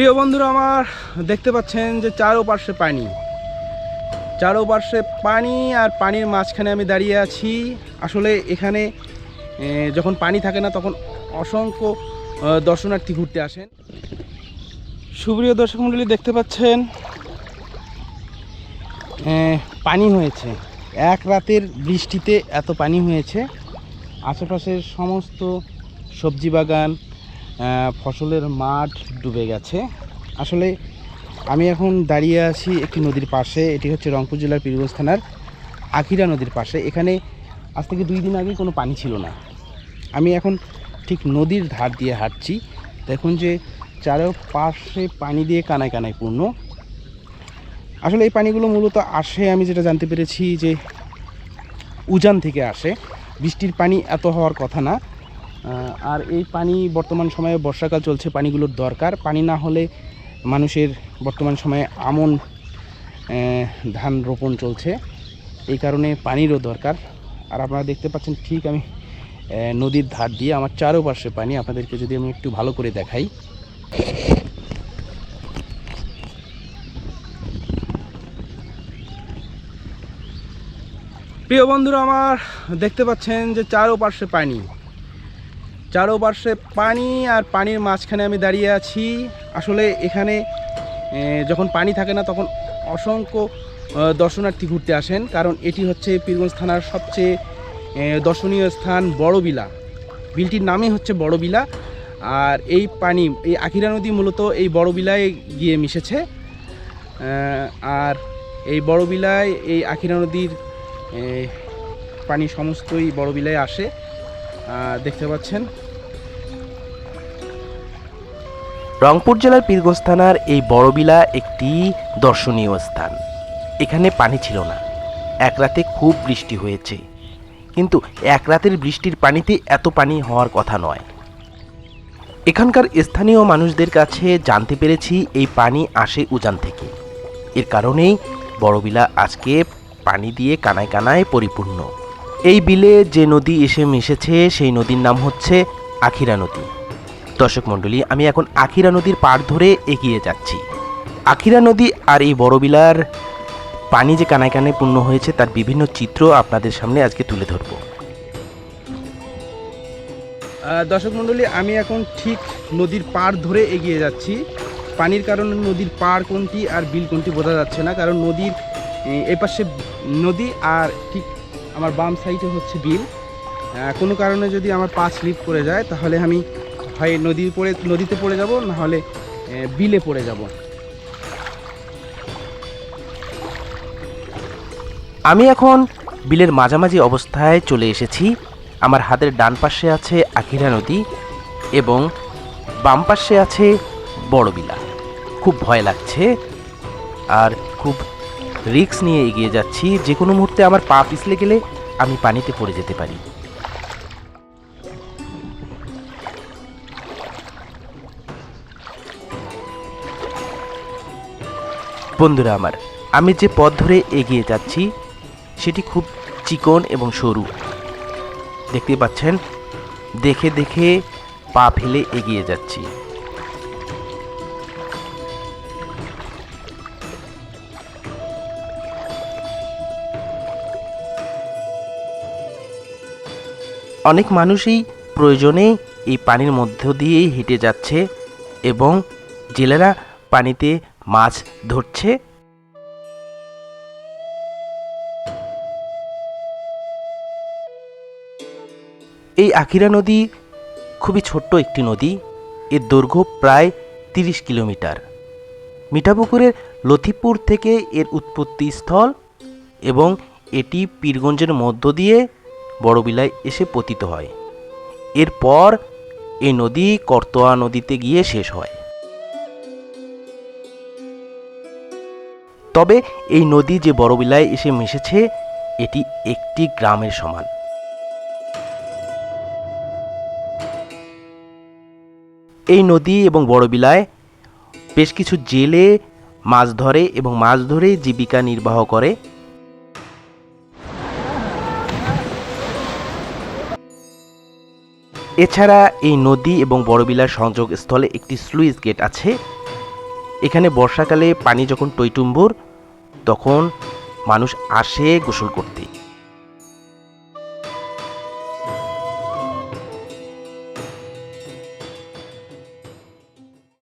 প্রিয় বন্ধুরা, আমার দেখতে পাচ্ছেন যে চারোপার্শ্বে পানি। চারোপার্শ্বে পানি আর পানির মাঝখানে আমি দাঁড়িয়ে আছি। আসলে এখানে যখন পানি থাকে না, তখন অসংখ্য দর্শনার্থী ঘুরতে আসেন। সুপ্রিয় দর্শক মণ্ডলী, দেখতে পাচ্ছেন পানি হয়েছে। এক রাতের বৃষ্টিতে এত পানি হয়েছে। আশেপাশের সমস্ত সবজি বাগান ফসলের মাঠ ডুবে গেছে। আসলে আমি এখন দাঁড়িয়ে আছি একটি নদীর পাশে, এটি হচ্ছে রংপুর জেলার পীরগঞ্জ থানার আখিরা নদীর পাশে। এখানে আজ থেকে দুই দিন আগে কোনো পানি ছিল না। আমি এখন ঠিক নদীর ধার দিয়ে হাঁটছি। দেখুন যে চারপাশে পানি দিয়ে কানায় কানায় পূর্ণ। আসলে এই পানিগুলো মূলত আসে, আমি যেটা জানতে পেরেছি যে উজান থেকে আসে। বৃষ্টির পানি এত হওয়ার কথা না। আর এই পানি বর্তমান সময়ে বর্ষাকাল চলছে, পানিগুলোর দরকার। পানি না হলে মানুষের বর্তমান সময়ে আমন ধান রোপণ চলছে। এই কারণে পানিরও দরকার। আর আপনারা দেখতে পাচ্ছেন ঠিক আমি নদীর ধার দিয়ে আমার চারোপাশে পানি। আপনাদেরকে যদি আমি একটু ভালো করে দেখাই। প্রিয় বন্ধুরা, আমার দেখতে পাচ্ছেন যে চারোপার্শ্বে পানি। চারোপার্শ্বে পানি আর পানির মাঝখানে আমি দাঁড়িয়ে আছি। আসলে এখানে যখন পানি থাকে না তখন অসংখ্য দর্শনার্থী ঘুরতে আসেন। কারণ এটি হচ্ছে পীরগঞ্জ থানার সবচেয়ে দর্শনীয় স্থান বড়বিলা। বিলটির নামই হচ্ছে বড়বিলা। আর এই পানি, এই আখিরা নদী মূলত এই বড়বিলায় গিয়ে মিশেছে। আর এই বড়বিলায়, এই আখিরা নদীর পানি সমস্তই বড়বিলায় আসে। দেখতে পাচ্ছেন। রংপুর জেলার পীরগঞ্জ থানার এই বড়বিলা একটি দর্শনীয় স্থান। এখানে পানি ছিল না। এক রাতে খুব বৃষ্টি হয়েছে। কিন্তু এক রাতের বৃষ্টির পানিতে এত পানি হওয়ার কথা নয়। এখানকার স্থানীয় মানুষদের কাছে জানতে পেরেছি এই পানি আসে উজান থেকে। এর কারণেই বড়বিলা আজকে পানি দিয়ে কানায় কানায় পরিপূর্ণ। এই বিলে যে নদী এসে মিশেছে, সেই নদীর নাম হচ্ছে আখিরা নদী। দর্শক মণ্ডলী, আমি এখন আখিরা নদীর পাড় ধরে এগিয়ে যাচ্ছি। আখিরা নদী আর এই বড়বিলার পানি যে কানায় কানায় পূর্ণ হয়েছে, তার বিভিন্ন চিত্র আপনাদের সামনে আজকে তুলে ধরবো। দর্শক মণ্ডলী, আমি এখন ঠিক নদীর পাড় ধরে এগিয়ে যাচ্ছি। পানির কারণে নদীর পাড় কোনটি আর বিল কোনটি বোঝা যাচ্ছে না, কারণ নদীর এপাশে নদী আর ঠিক আমার বাম সাইডে হচ্ছে বিল। কোনো কারণে যদি আমার পা স্লিপ করে যায়, তাহলে আমি হয় নদী পড়ে নদীতে পড়ে যাব, না হলে বিলে পড়ে যাব। আমি এখন বিলের মাঝামাঝি অবস্থায় চলে এসেছি। আমার হাতের ডান পাশে আছে আখিরা নদী এবং বাম পাশে আছে বড়বিলা খুব ভয় লাগছে আর খুব রিস্ক নিয়ে এগিয়ে যাচ্ছি, যে কোনো মুহূর্তে আমার পা পিছলে গেলে আমি পানিতে পড়ে যেতে পারি। বন্ধুরা আমার, আমি যে পথ ধরে এগিয়ে যাচ্ছি, সেটি খুব চিকন এবং সরু। দেখতে পাচ্ছেন, দেখে দেখে পা ফেলে এগিয়ে যাচ্ছি। অনেক মানুষই প্রয়োজনে এই পানির মধ্য দিয়েই হেঁটে যাচ্ছে এবং জেলেরা পানিতে মাছ ধরছে। এই আখিরা নদী খুবই ছোট্ট একটি নদী। এর দৈর্ঘ্য প্রায় তিরিশ কিলোমিটার। মিঠাপুকুরের লথিপুর থেকে এর উৎপত্তি স্থল এবং এটি পীরগঞ্জের মধ্য দিয়ে বড়বিলায় এসে পতিত হয়। এরপর এই নদী করতোয়া নদীতে গিয়ে শেষ হয়। তবে এই নদী যে বড়বিলায় এসে মিশেছে, এটি একটি গ্রামের সমান। এই নদী এবং বড়বিলায় বেশ কিছু জেলে মাছ ধরে এবং মাছ ধরে জীবিকা নির্বাহ করে। এছাড়া এই নদী এবং বড়বিলার সংযোগ স্থলে একটি স্লুইস গেট আছে। এখানে বর্ষাকালে পানি যখন টইটুম্বুর তখন মানুষ আসে গোসল করতে।